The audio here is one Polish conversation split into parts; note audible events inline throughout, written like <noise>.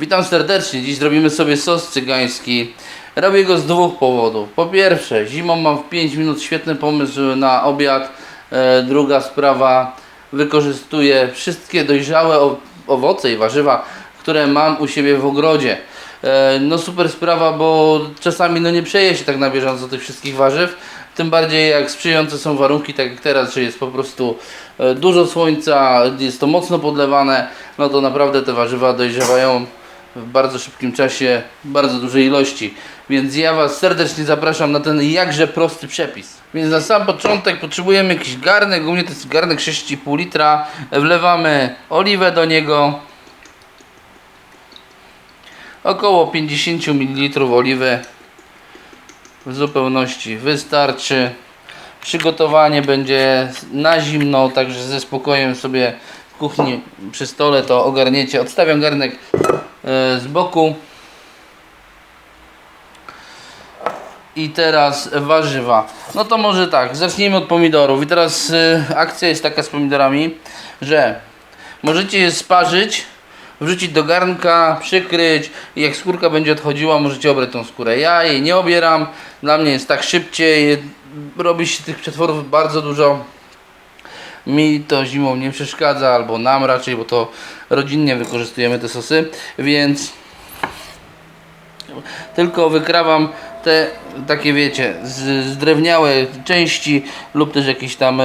Witam serdecznie. Dziś zrobimy sobie sos cygański. Robię go z dwóch powodów. Po pierwsze, zimą mam w 5 minut świetny pomysł na obiad. E, druga sprawa, wykorzystuję wszystkie dojrzałe owoce i warzywa, które mam u siebie w ogrodzie. E, no super sprawa, bo czasami no nie przeje się tak na bieżąco tych wszystkich warzyw. Tym bardziej jak sprzyjające są warunki, tak jak teraz, że jest po prostu e, dużo słońca, jest to mocno podlewane, no to naprawdę te warzywa dojrzewają w bardzo szybkim czasie, bardzo dużej ilości. Więc ja Was serdecznie zapraszam na ten jakże prosty przepis. Więc na sam początek potrzebujemy jakiś garnek, u mnie to jest garnek 6,5 litra. Wlewamy oliwę do niego. Około 50 ml oliwy w zupełności wystarczy. Przygotowanie będzie na zimno, także ze spokojem sobie kuchni przy stole to ogarniecie. Odstawiam garnek e, z boku. I teraz warzywa. No to może tak, zacznijmy od pomidorów. I teraz y, akcja jest taka z pomidorami, że możecie je sparzyć, wrzucić do garnka, przykryć i jak skórka będzie odchodziła, możecie obrać tą skórę. Ja jej nie obieram, dla mnie jest tak szybciej, robi się tych przetworów bardzo dużo. Mi to zimą nie przeszkadza, albo nam raczej, bo to rodzinnie wykorzystujemy te sosy, więc tylko wykrawam te takie wiecie, z, zdrewniałe części lub też jakieś tam e,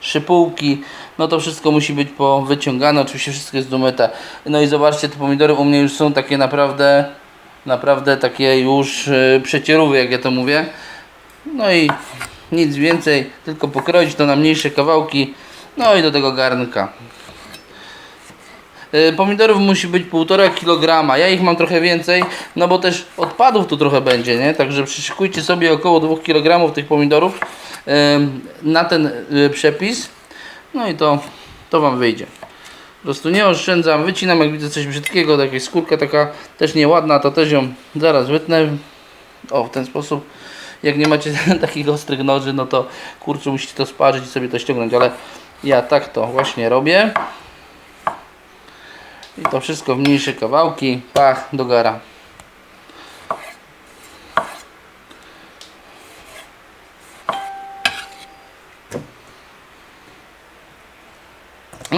szypułki. No to wszystko musi być powyciągane, oczywiście wszystko jest domyte. No i zobaczcie, te pomidory u mnie już są takie naprawdę, naprawdę takie już e, jak ja to mówię. No i nic więcej, tylko pokroić to na mniejsze kawałki. No i do tego garnka. Y, Pomidorów musi być 1,5 kg. Ja ich mam trochę więcej, no bo też odpadów tu trochę będzie, nie? Także przyszykujcie sobie około 2 kg tych pomidorów na ten y, przepis. No i to, to Wam wyjdzie. Po prostu nie oszczędzam, wycinam jak widzę coś brzydkiego, taka skórka taka też nieładna, to też ją zaraz wytnę. O, w ten sposób. Jak nie macie <laughs> takich ostrych noży, no to kurczę, musicie to sparzyć i sobie to ściągnąć, ale ja tak to właśnie robię. I to wszystko w mniejsze kawałki. Pach, do gara.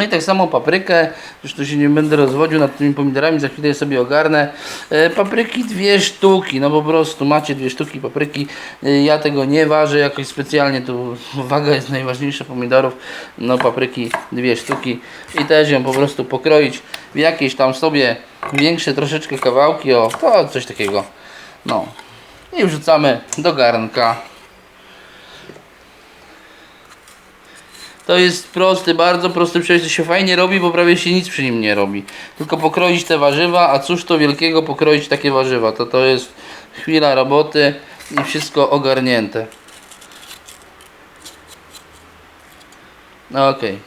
I tak samo paprykę, już tu się nie będę rozwodził nad tymi pomidorami, za chwilę je sobie ogarnę. E, papryki dwie sztuki, no po prostu macie dwie sztuki papryki. E, ja tego nie ważę jakoś specjalnie, tu waga jest najważniejsza pomidorów. No papryki dwie sztuki i też ją po prostu pokroić w jakieś tam sobie większe troszeczkę kawałki, o to coś takiego. No i wrzucamy do garnka. To jest prosty, bardzo prosty przepis, to się fajnie robi, bo prawie się nic przy nim nie robi. Tylko pokroić te warzywa, a cóż to wielkiego pokroić takie warzywa. To to jest chwila roboty i wszystko ogarnięte. No okej.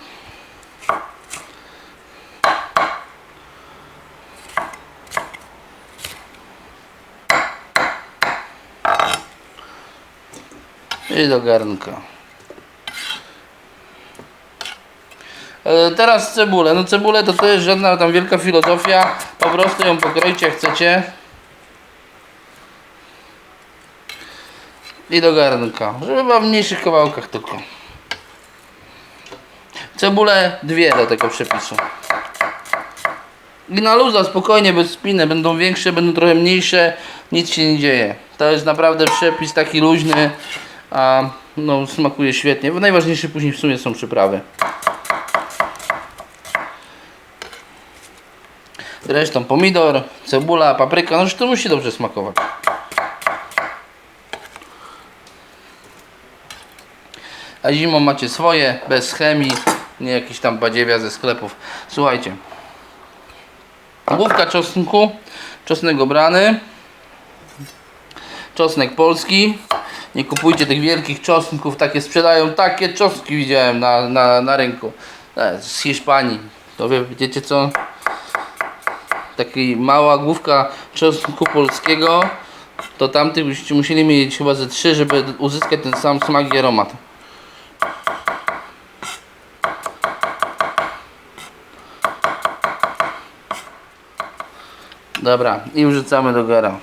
I do garnka. Teraz cebulę. No cebulę to to jest żadna tam wielka filozofia. Po prostu ją pokroicie jak chcecie. I do garnka. Żeby była w mniejszych kawałkach tylko. Cebulę dwie do tego przepisu. I na luza, spokojnie, bez spiny. Będą większe, będą trochę mniejsze. Nic się nie dzieje. To jest naprawdę przepis taki luźny. A no smakuje świetnie. Bo najważniejsze później w sumie są przyprawy. Zresztą pomidor, cebula, papryka, no już to musi dobrze smakować. A zimą macie swoje, bez chemii, nie jakieś tam badziewia ze sklepów. Słuchajcie. Główka czosnku, czosnek obrany, czosnek polski. Nie kupujcie tych wielkich czosnków, takie sprzedają, takie czosnki widziałem na, na, na rynku. E, Z Hiszpanii. To wie, wiecie co? Taki mała główka czosnku polskiego, to tamtych byście musieli mieć chyba ze trzy, żeby uzyskać ten sam smak i aromat. Dobra, i wrzucamy do gara.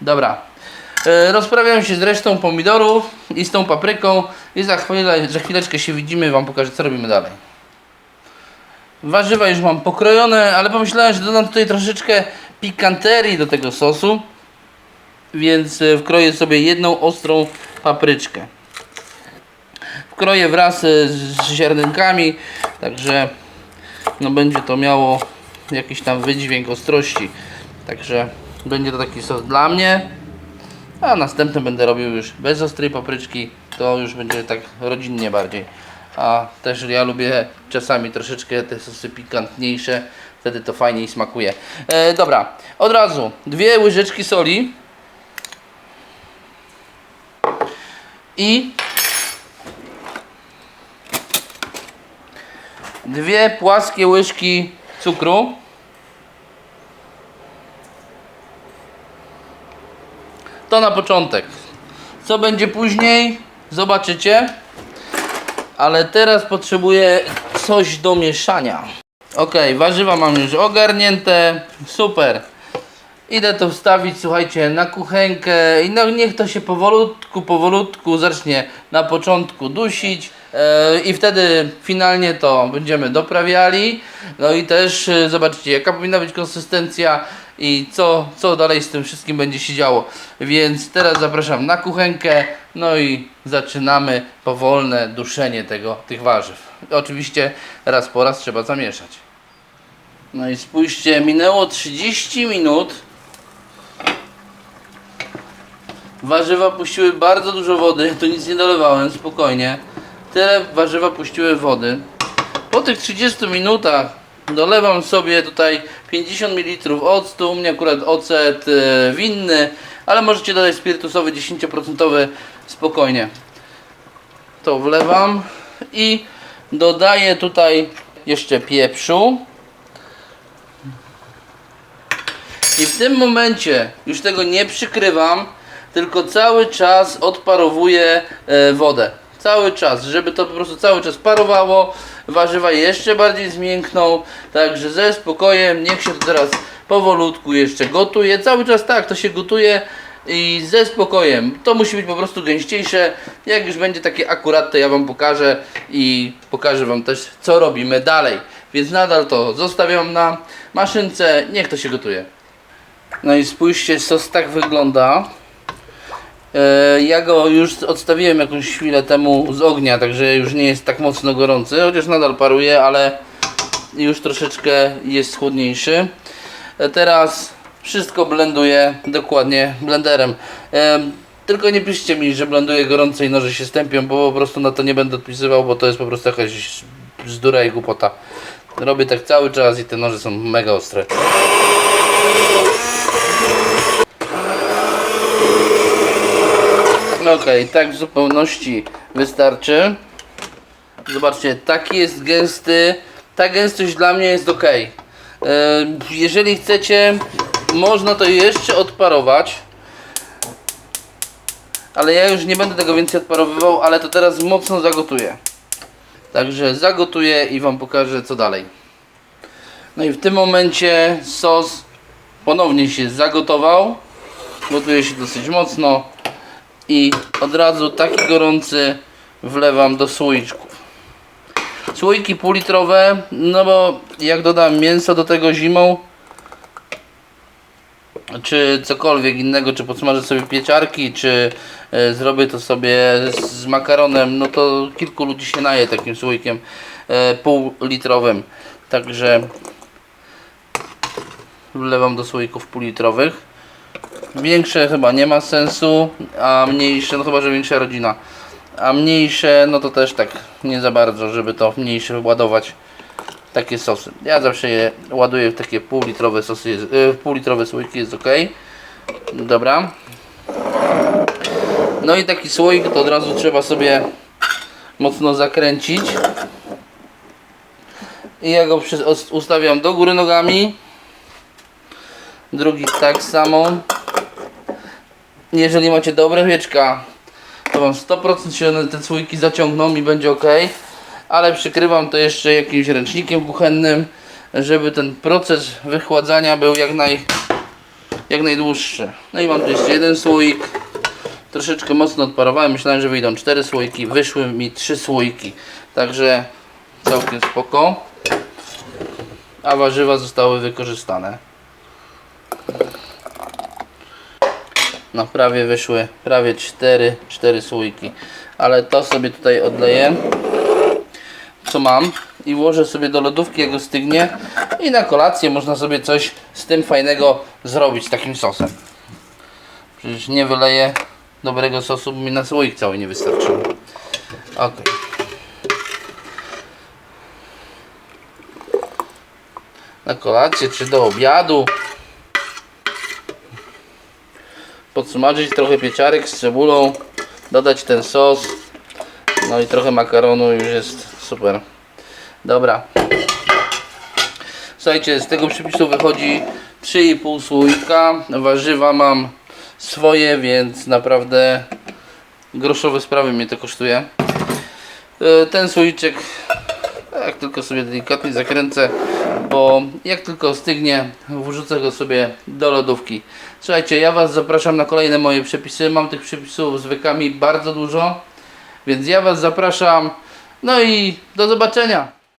Dobra. E, rozprawiam się z resztą pomidorów i z tą papryką i za chwilę, za chwileczkę się widzimy wam pokażę co robimy dalej. Warzywa już mam pokrojone, ale pomyślałem, że dodam tutaj troszeczkę pikanterii do tego sosu. Więc e, wkroję sobie jedną ostrą papryczkę. Wkroję wraz e, z ziarnkami, także no będzie to miało jakiś tam wydźwięk ostrości. Także będzie to taki sos dla mnie. A następny będę robił już bez ostrej papryczki. To już będzie tak rodzinnie bardziej. A też ja lubię czasami troszeczkę te sosy pikantniejsze. Wtedy to fajniej smakuje. E, dobra, od razu dwie łyżeczki soli. I dwie płaskie łyżki cukru. To na początek. Co będzie później, zobaczycie. Ale teraz potrzebuję coś do mieszania. Ok, warzywa mam już ogarnięte. Super. Idę to wstawić, słuchajcie, na kuchenkę i no, niech to się powolutku, powolutku zacznie na początku dusić e, i wtedy finalnie to będziemy doprawiali. No i też zobaczycie, jaka powinna być konsystencja i co, co dalej z tym wszystkim będzie się działo. Więc teraz zapraszam na kuchenkę, no i zaczynamy powolne duszenie tego, tych warzyw. Oczywiście raz po raz trzeba zamieszać. No i spójrzcie, minęło 30 minut. Warzywa puściły bardzo dużo wody, tu nic nie dolewałem, spokojnie. Tyle warzywa puściły wody. Po tych 30 minutach dolewam sobie tutaj 50 ml octu, u mnie akurat ocet e, winny, ale możecie dodać spirytusowy 10% spokojnie. To wlewam i dodaję tutaj jeszcze pieprzu. I w tym momencie już tego nie przykrywam, tylko cały czas odparowuję e, wodę. Cały czas, żeby to po prostu cały czas parowało, warzywa jeszcze bardziej zmiękną, także ze spokojem, niech się to teraz powolutku jeszcze gotuje. Cały czas tak, to się gotuje i ze spokojem. To musi być po prostu gęściejsze. Jak już będzie takie akurat, to ja Wam pokażę i pokażę Wam też, co robimy dalej. Więc nadal to zostawiam na maszynce, niech to się gotuje. No i spójrzcie, sos tak wygląda. E, Ja go już odstawiłem jakąś chwilę temu z ognia, także już nie jest tak mocno gorący, chociaż nadal paruje, ale już troszeczkę jest chłodniejszy. E, Teraz wszystko blenduję dokładnie blenderem. E, Tylko nie piszcie mi, że blenduję gorąco i noże się stępią, bo po prostu na to nie będę odpisywał, bo to jest po prostu jakaś bzdura i głupota. Robię tak cały czas i te noże są mega ostre. Ok, tak w zupełności wystarczy. Zobaczcie, taki jest gęsty. Ta gęstość dla mnie jest ok. E, Jeżeli chcecie, można to jeszcze odparować. Ale ja już nie będę tego więcej odparowywał, ale to teraz mocno zagotuję. Także zagotuję i Wam pokażę co dalej. No i w tym momencie sos ponownie się zagotował. Gotuje się dosyć mocno i od razu taki gorący wlewam do słoiczków. Słoiki półlitrowe, no bo jak dodam mięso do tego zimą, czy cokolwiek innego, czy podsmażę sobie pieczarki, czy e, zrobię to sobie z, makaronem, no to kilku ludzi się naje takim słoikiem e, półlitrowym. Także wlewam do słoików półlitrowych. Większe chyba nie ma sensu, a mniejsze, no chyba, że większa rodzina. A mniejsze, no to też tak nie za bardzo, żeby to mniejsze ładować takie sosy. Ja zawsze je ładuję w takie półlitrowe sosy, yy, półlitrowe słoiki jest ok. Dobra. No i taki słoik to od razu trzeba sobie mocno zakręcić. I ja go ustawiam do góry nogami. Drugi tak samo. Jeżeli macie dobre wieczka, to wam 100% się te słoiki zaciągną i będzie ok. ale przykrywam to jeszcze jakimś ręcznikiem kuchennym, żeby ten proces wychładzania był jak, naj, jak najdłuższy. No i mam tu jeszcze jeden słoik. Troszeczkę mocno odparowałem, myślałem, że wyjdą cztery słoiki, wyszły mi trzy słoiki. Także całkiem spoko. A warzywa zostały wykorzystane. No prawie wyszły, prawie 4, 4 słoiki. Ale to sobie tutaj odleję, co mam i włożę sobie do lodówki, jak ostygnie. I na kolację można sobie coś z tym fajnego zrobić, takim sosem. Przecież nie wyleję dobrego sosu, mi na słoik cały nie wystarczyło. Ok. Na kolację czy do obiadu. Podsmażyć trochę pieczarek z cebulą, dodać ten sos, no i trochę makaronu już jest super. Dobra. Słuchajcie, z tego przepisu wychodzi 3,5 słoika. Warzywa mam swoje, więc naprawdę groszowe sprawy mnie to kosztuje. E, Ten słoiczek, jak tylko sobie delikatnie zakręcę, bo jak tylko stygnie, wrzucę go sobie do lodówki. Słuchajcie, ja Was zapraszam na kolejne moje przepisy. Mam tych przepisów z wykami bardzo dużo, więc ja Was zapraszam. No i do zobaczenia.